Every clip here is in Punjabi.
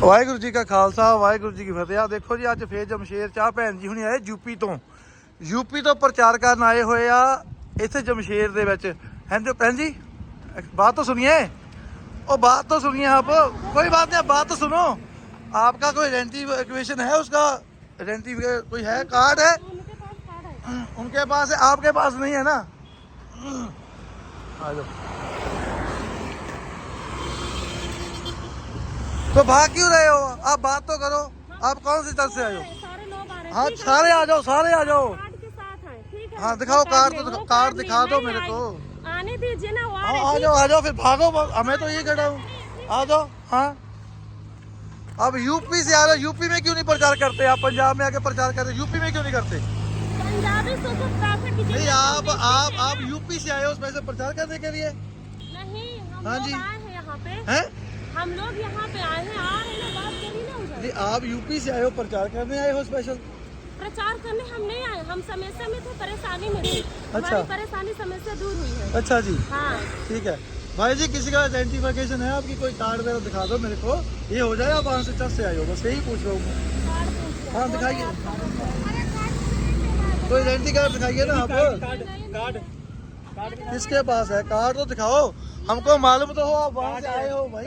ਵਾਹਿਗੁਰੂ ਜੀ ਕਾ ਖਾਲਸਾ ਵਾਹਿਗੁਰੂ ਜੀ ਕੀ ਫਤਿਹ ਆ ਦੇਖੋ ਜੀ ਅੱਜ ਫੇਰ ਜਮਸ਼ੇਰ ਚਾਹ ਭੈਣ ਜੀ ਹੁਣੀ ਆਏ ਯੂਪੀ ਤੋਂ ਯੂਪੀ ਤੋਂ ਪ੍ਰਚਾਰ ਕਰਨ ਆਏ ਹੋਏ ਆ ਇੱਥੇ ਜਮਸ਼ੇਰ ਦੇ ਵਿੱਚ ਹੈਂਦੇ ਭੈਣ ਜੀ ਬਾਤ ਤਾਂ ਸੁਣੀਏ ओ बात तो सुनिए आप कोई बात नहीं आप बात तो सुनो आपका कोई आइडेंटिफिकेशन है उसका आइडेंटिफिकेशन कोई है कार्ड है उनके पास है आपके पास नहीं है ना आ जाओ तो भाग क्यों रहे हो? आप बात तो करो। आप कौन सी तरफ़ से आए हो? हाँ सारे आ जाओ सारे आ जाओ। हैं? दिखाओ में, तो वो दिखा- दो मेरे को। आने दीजिए ना आ हाँ, आ जाओ आ जाओ फिर भागो हमें तो यही खड़ा हूँ। आ जाओ हाँ। अब यूपी से आ रहे यूपी में क्यों नहीं प्रचार करते? आप पंजाब में आके प्रचार करते यूपी में क्यों नहीं करते? से नहीं आप आप आप यूपी से आए हो स्पेशल प्रचार करने के लिए। नहीं हम हाँ जी। हैं यहाँ पे। हैं? हम लोग यहाँ पे आए हैं आ रहे हैं ना बात करिए ना उधर। नहीं आप यूपी से आए हो प्रचार करने आए हो स्पेशल प्रचार करने हम नहीं आए हम समस्या में थे परेशानी में थे। अच्छा। परेशानी समस्या दूर हुई है। अच्छा जी। हाँ। ठीक है। भाई जी किसी का आइडेंटिफिकेशन है आपकी? कोई कार्ड वगैरह दिखा दो मेरे को। ये हो जाए आप वहाँ से चल से आए हो बस यही पूछ रहा हूँ। कार्ड हाँ। दिखाइए। कोई आइडेंटी कार्ड दिखाइए ना आप। किसके पास है? कार्ड तो दिखाओ। हमको मालूम तो हो आप वहाँ से आए हो भाई।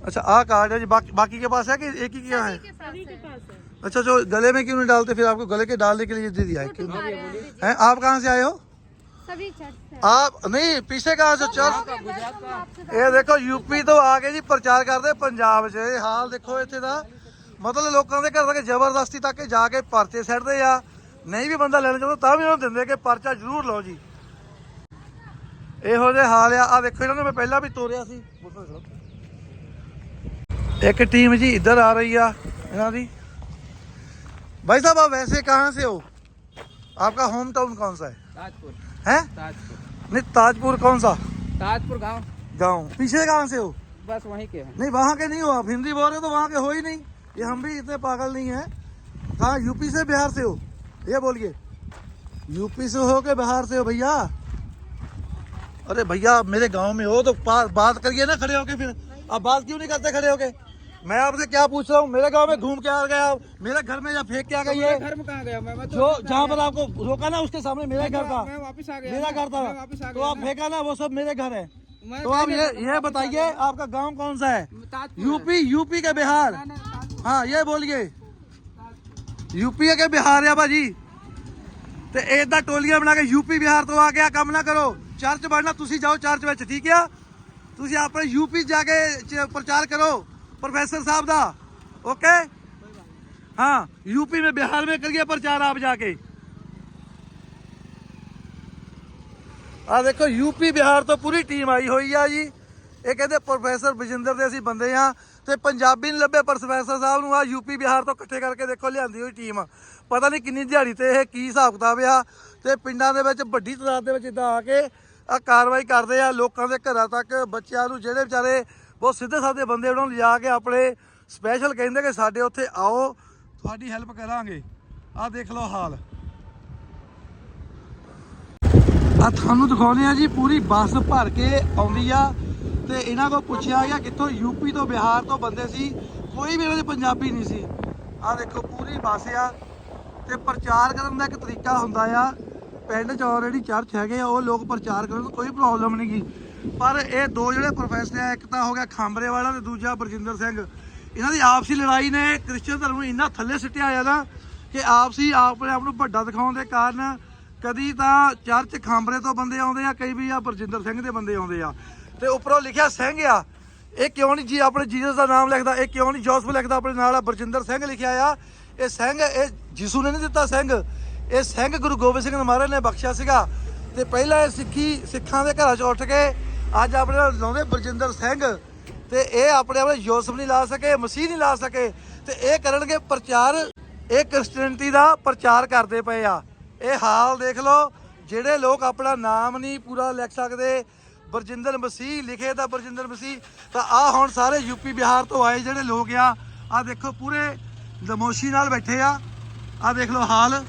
अच्छा आ कार्ड है जी। बाकी बाकी के पास है कि एक ही क्या है? अच्छा जो गले में क्यों नहीं डालते फिर आपको गले के डालने के लिए दे दिया है? क्यों? हैं। आप कहाँ से आए हो? आप नहीं पीछे कहाँ से? चर्च ये देखो यूपी तो आगे जी प्रचार करते पंजाब से। हाल देखो इतने का मतलब लोगों के घर तक ज़बरदस्ती तक जाके परचे सट्टते आ ਨਹੀਂ ਵੀ ਬੰਦਾ ਲੈਣਾ ਚਾਹੁੰਦਾ ਤਾਂ ਵੀ ਉਹਨੂੰ ਦਿੰਦੇ ਕਿ ਪਰਚਾ ਜ਼ਰੂਰ ਲਓ ਜੀ ਇਹੋ ਜਿਹੇ ਹਾਲ ਆ ਆ ਦੇਖੋ ਇਹਨਾਂ ਨੂੰ ਮੈਂ ਪਹਿਲਾਂ ਵੀ ਤੋਰਿਆ ਸੀ ਇੱਕ ਟੀਮ ਜੀ ਇੱਧਰ ਆ ਰਹੀ ਆ ਇਹਨਾਂ ਦੀ भाई साहब आप वैसे कहाँ से हो आपका होम टाउन कौन सा है ताजपुर हैं ताजपुर नहीं ताजपुर कौन सा ताजपुर गांव गांव पीछे कहाँ से हो बस वहीं के हैं नहीं वहाँ के नहीं हो आप हिंदी बोल रहे हो तो वहाँ के हो ही नहीं ये हम भी इतने पागल नहीं है कहाँ यूपी से बिहार से हो ये बोलिए। यूपी से हो के बिहार से हो भैया? अरे भैया मेरे गाँव में हो तो बात करिए ना खड़े होके फिर। आप बात क्यों नहीं करते खड़े होके? मैं आपसे क्या पूछ रहा हूँ? मेरे गाँव में घूम के आ गया आप मेरे घर में या फेंक के आ गई है? घर में कहाँ गया? मैं मैं तो जो जहाँ पर आपको रोका ना उसके सामने मेरा घर था मैं वापस आ गया मेरा घर था। तो आप फेंका ना वो सब मेरे घर है। तो आप ये ये बताइए आपका गाँव कौन सा है? यूपी यूपी के बिहार। हाँ ये बोलिए। ਯੂਪੀ ਕੇ ਬਿਹਾਰ ਆ ਭਾਜੀ ਤੇ ਏਦਾਂ ਟੋਲੀਆਂ ਬਣਾ ਕੇ ਯੂਪੀ ਬਿਹਾਰ ਤੋਂ ਆ ਗਿਆ ਕੰਮ ਨਾ ਕਰੋ ਚਰਚ ਬਣਨਾ ਤੁਸੀਂ ਜਾਓ ਚਰਚ ਵਿੱਚ ਠੀਕ ਆ ਤੁਸੀਂ ਆਪਣੇ ਯੂਪੀ ਜਾ ਕੇ ਚ- ਪ੍ਰਚਾਰ ਕਰੋ प्रोफेसर साहब ਦਾ ओके हाँ यूपी में बिहार में करिए प्रचार आप जाके ਆ ਦੇਖੋ ਯੂਪੀ ਬਿਹਾਰ ਤੋਂ ਪੂਰੀ ਟੀਮ ਆਈ ਹੋਈ ਆ ਜੀ ਇਹ ਕਹਿੰਦੇ ਪ੍ਰੋਫੈਸਰ ਬਜਿੰਦਰ ਦੇ ਅਸੀਂ ਬੰਦੇ ਆ ਤੇ ਪੰਜਾਬੀ ਨਹੀਂ ਲੱਭੇ ਪ੍ਰੋਫੈਸਰ ਸਾਹਿਬ ਨੂੰ ਆ ਯੂਪੀ ਬਿਹਾਰ ਤੋਂ ਇਕੱਠੇ ਕਰਕੇ ਦੇਖੋ ਲਿਆਂਦੀ ਹੋਈ ਟੀਮ ਪਤਾ ਨਹੀਂ ਕਿੰਨੀ ਦਿਹਾੜੀ ਤੇ ਇਹ ਕੀ ਹਿਸਾਬ ਕਿਤਾਬ ਆ ਤੇ ਪਿੰਡਾਂ ਦੇ ਵਿੱਚ, ਵੱਡੀ ਤਾਦਾਦ ਦੇ ਵਿੱਚ ਇਦਾਂ ਆ ਕੇ ਆ ਕਾਰਵਾਈ ਕਰਦੇ ਆ। ਲੋਕਾਂ ਦੇ ਘਰਾਂ ਤੱਕ ਬੱਚਿਆਂ ਨੂੰ ਜਿਹੜੇ ਵਿਚਾਰੇ ਬਹੁਤ ਸਿੱਧੇ ਸਾਦੇ ਬੰਦੇ ਉਹਨਾਂ ਨੂੰ ਲਿਜਾ ਕੇ ਆਪਣੇ ਸਪੈਸ਼ਲ ਕਹਿੰਦੇ ਕਿ ਸਾਡੇ ਉੱਥੇ ਆਓ, ਤੁਹਾਡੀ ਹੈਲਪ ਕਰਾਂਗੇ। ਆ ਦੇਖ ਲਓ ਹਾਲ। ਆ ਤੁਹਾਨੂੰ ਦਿਖਾਉਂਦੇ ਆ ਜੀ, ਪੂਰੀ ਬੱਸ ਭਰ ਕੇ ਆਉਂਦੀ ਆ। ਤੇ ਇਹਨਾਂ ਕੋਲ ਪੁੱਛਿਆ ਗਿਆ ਕਿੱਥੋਂ ਯੂਪੀ ਤੋਂ ਬਿਹਾਰ ਤੋਂ ਬੰਦੇ ਸੀ, ਕੋਈ ਵੀ ਇਹਨਾਂ ਦੇ ਪੰਜਾਬੀ ਨਹੀਂ ਸੀ। ਆ ਦੇਖੋ ਪੂਰੀ ਬੱਸ ਆ ਤੇ ਪ੍ਰਚਾਰ ਕਰਨ ਦਾ ਇੱਕ ਤਰੀਕਾ ਹੁੰਦਾ ਆ। ਪਿੰਡ 'ਚ ਆਲਰੇਡੀ ਚਰਚ ਹੈਗੇ ਆ, ਉਹ ਲੋਕ ਪ੍ਰਚਾਰ ਕਰਨ ਕੋਈ ਪ੍ਰੋਬਲਮ ਨਹੀਂ ਗੀ। ਪਰ ਇਹ ਦੋ ਜਿਹੜੇ ਪ੍ਰੋਫੈਸਰ ਆ, ਇੱਕ ਤਾਂ ਹੋ ਗਿਆ ਖਾਂਬਰੇ ਵਾਲਾ ਤੇ ਦੂਜਾ ਬਰਜਿੰਦਰ ਸਿੰਘ। ਇਹਨਾਂ ਦੀ ਆਪਸੀ ਲੜਾਈ ਨੇ, ਕ੍ਰਿਸਚੀਅਨ ਧਰਮ ਨੂੰ ਇੰਨਾ ਥੱਲੇ ਸਿੱਟਿਆ ਆ ਨਾ ਕਿ ਆਪਸੀ ਆਪਣੇ ਆਪ ਨੂੰ ਵੱਡਾ ਦਿਖਾਉਣ ਦੇ ਕਾਰਨ ਕਦੀ ਤਾਂ ਚਰਚ ਖਾਂਬਰੇ ਤੋਂ ਬੰਦੇ ਆਉਂਦੇ ਆ, ਕਈ ਵੀ ਆ ਬਰਜਿੰਦਰ ਸਿੰਘ ਦੇ ਬੰਦੇ ਆਉਂਦੇ ਆ। ਤੇ ਉੱਪਰੋਂ ਲਿਖਿਆ ਸਿੰਘ ਆ। ਇਹ ਕਿਉਂ ਨਹੀਂ ਜੀ ਆਪਣੇ ਜੀਸਸ ਦਾ ਨਾਮ ਲਿਖਦਾ? ਇਹ ਕਿਉਂ ਨਹੀਂ ਜੋਸਫ ਲਿਖਦਾ ਆਪਣੇ ਨਾਲ? ਆ ਬਰਜਿੰਦਰ ਸਿੰਘ ਲਿਖਿਆ ਆ। ਇਹ ਸਿੰਘ, ਇਹ ਯਿਸੂ ਨੇ ਨਹੀਂ ਦਿੱਤਾ ਸਿੰਘ। ਇਹ ਸਿੰਘ ਗੁਰੂ ਗੋਬਿੰਦ ਸਿੰਘ ਮਹਾਰਾਜ ਨੇ ਬਖਸ਼ਿਆ ਸੀਗਾ। ਤੇ ਪਹਿਲਾਂ ਇਹ ਸਿੱਖੀ, ਸਿੱਖਾਂ ਦੇ ਘਰਾਂ 'ਚ ਉੱਠ ਕੇ ਅੱਜ ਆਪਣੇ ਨਾਲ ਲਾਉਂਦੇ ਬਰਜਿੰਦਰ ਸਿੰਘ। ਤੇ ਇਹ ਆਪਣੇ ਆਪਣੇ ਯੋਸਫ ਨਹੀਂ ਲਾ ਸਕੇ, ਮਸੀਹ ਨਹੀਂ ਲਾ ਸਕੇ। ਤੇ ਇਹ ਕਰਨਗੇ ਪ੍ਰਚਾਰ। ਇਹ ਕ੍ਰਿਸਚੀਅਨਟੀ ਦਾ ਪ੍ਰਚਾਰ ਕਰਦੇ ਪਏ ਆ। ਇਹ ਹਾਲ ਦੇਖ ਲਓ। ਜਿਹੜੇ ਲੋਕ ਆਪਣਾ ਨਾਮ ਨਹੀਂ ਪੂਰਾ ਲਿਖ ਸਕਦੇ ਬਰਜਿੰਦਰ ਮਸੀਹ, ਲਿਖੇ ਤਾਂ ਬਰਜਿੰਦਰ ਮਸੀਹ। ਤਾਂ ਆ ਹੁਣ ਸਾਰੇ ਯੂਪੀ ਬਿਹਾਰ ਤੋਂ ਆਏ ਜਿਹੜੇ ਲੋਕ ਆ ਆ ਦੇਖੋ ਪੂਰੇ ਦਮੋਸ਼ੀ ਨਾਲ ਬੈਠੇ ਆ। ਆ ਦੇਖ ਲਓ ਹਾਲ।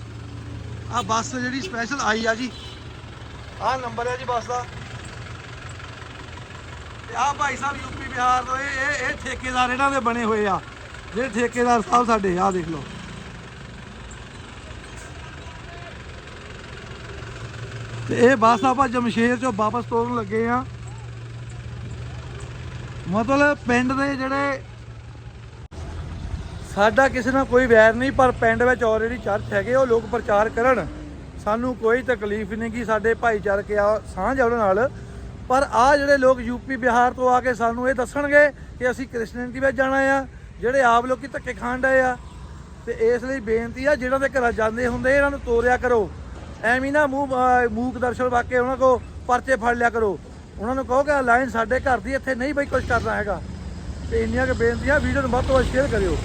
ਆ ਬੱਸ ਜਿਹੜੀ ਸਪੈਸ਼ਲ ਆਈ ਆ ਜੀ। ਆ ਨੰਬਰ ਹੈ ਜੀ ਬੱਸ ਦਾ। ਤੇ ਆਹ ਭਾਈ ਸਾਹਿਬ ਯੂਪੀ ਬਿਹਾਰ ਤੋਂ ਇਹ ਇਹ ਇਹ ਠੇਕੇਦਾਰ ਇਹਨਾਂ ਦੇ ਬਣੇ ਹੋਏ ਆ। ਜਿਹੜੇ ਠੇਕੇਦਾਰ ਸਾਹਿਬ ਸਾਡੇ, ਆਹ ਦੇਖ ਲਓ। ਤੇ ਇਹ ਬੱਸ ਆਪਾਂ ਜਮਸ਼ੇਰ ਚੋਂ ਵਾਪਸ ਤੋਰਨ ਲੱਗੇ ਆ ਮਤਲਬ ਪਿੰਡ ਦੇ ਜਿਹੜੇ ਸਾਡਾ ਕਿਸੇ ਨਾਲ ਕੋਈ ਵੈਰ ਨਹੀਂ, ਪਰ ਪਿੰਡ ਵਿੱਚ ਆਲਰੇਡੀ ਚਰਚ ਹੈਗੇ, ਉਹ ਲੋਕ ਪ੍ਰਚਾਰ ਕਰਨ। ਸਾਨੂੰ ਕੋਈ ਤਕਲੀਫ ਨਹੀਂ ਕਿ ਸਾਡੇ ਭਾਈਚਾਰਕ ਆ, ਸਾਂਝ ਆ ਉਹਨਾਂ ਨਾਲ। ਪਰ ਆ ਜਿਹੜੇ ਲੋਕ ਯੂਪੀ ਬਿਹਾਰ ਤੋਂ ਆ ਕੇ ਸਾਨੂੰ ਇਹ ਦੱਸਣਗੇ ਕਿ ਅਸੀਂ ਕ੍ਰਿਸਚੀਅਨਟੀ ਵਿੱਚ ਜਾਣਾ ਆ, ਜਿਹੜੇ ਆਪ ਲੋਕੀ ਧੱਕੇ ਖਾਣ ਡਏ ਆ। ਤੇ ਇਸ ਲਈ ਬੇਨਤੀ ਆ ਜਿਹੜਾ ਦੇ ਘਰਾਂ ਜਾਂਦੇ ਹੁੰਦੇ, ਇਹਨਾਂ ਨੂੰ ਤੋਰਿਆ ਕਰੋ। ਐਵੇਂ ਨਾ ਮੂੰਹ, ਅਹ ਮੂਕ ਦਰਸ਼ਨ ਵਾਕੇ ਉਹਨਾਂ ਕੋ ਪਰਚੇ ਫੜ ਲਿਆ ਕਰੋ। ਉਹਨਾਂ ਨੂੰ ਕਹੋ ਕਿ ਲਾਈਨ ਸਾਡੇ ਘਰ ਦੀ ਇੱਥੇ ਨਹੀਂ ਬਈ ਕੁਝ ਕਰਨਾ ਹੈਗਾ। ਤੇ ਇੰਨੀਆਂ ਕਿ ਬੇਨਤੀਆਂ, ਵੀਡੀਓ ਨੂੰ ਵੱਧ ਤੋਂ ਵੱਧ ਸ਼ੇਅਰ ਕਰਿਓ।